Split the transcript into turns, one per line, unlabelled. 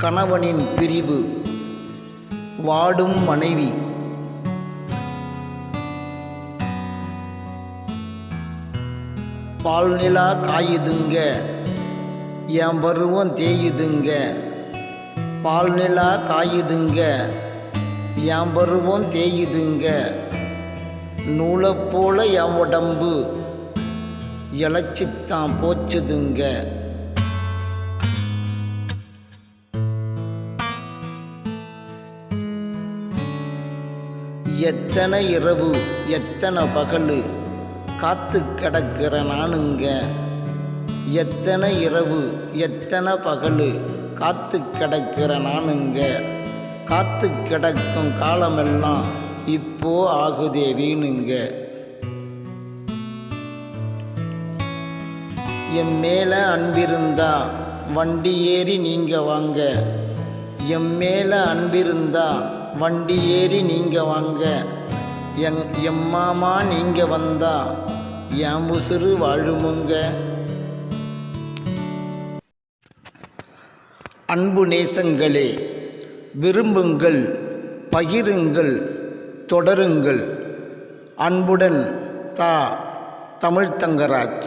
கணவனின் பிரிவு வாடும் மனைவி. பால் நிலா காயுதுங்க என் பருவம் தேயுதுங்க. பால் நிலா காயுதுங்க என் பருவம் தேயுதுங்க. நூலை போல என் உடம்பு இழைச்சித்தான் போச்சுதுங்க. எத்தனை இரவு எத்தனை பகலு காத்து கிடக்கிற நானுங்க. எத்தனை இரவு எத்தனை பகலு காத்து கிடக்கிற நானுங்க. காத்து கிடக்கும் காலமெல்லாம் இப்போ ஆகுதே வீணுங்க. என் மேலே அன்பிருந்தா வண்டி ஏறி நீங்கள் வாங்க. என் மேலே அன்பிருந்தா வண்டி ஏறி நீங்கள் வாங்க. எங் எம்மாமா நீங்கள் வந்தா என் உசுறு வாழுமுங்க. அன்பு நேசங்களே விரும்புங்கள் பகிருங்கள் தொடருங்கள். அன்புடன் தா தமிழ்தங்கராஜ்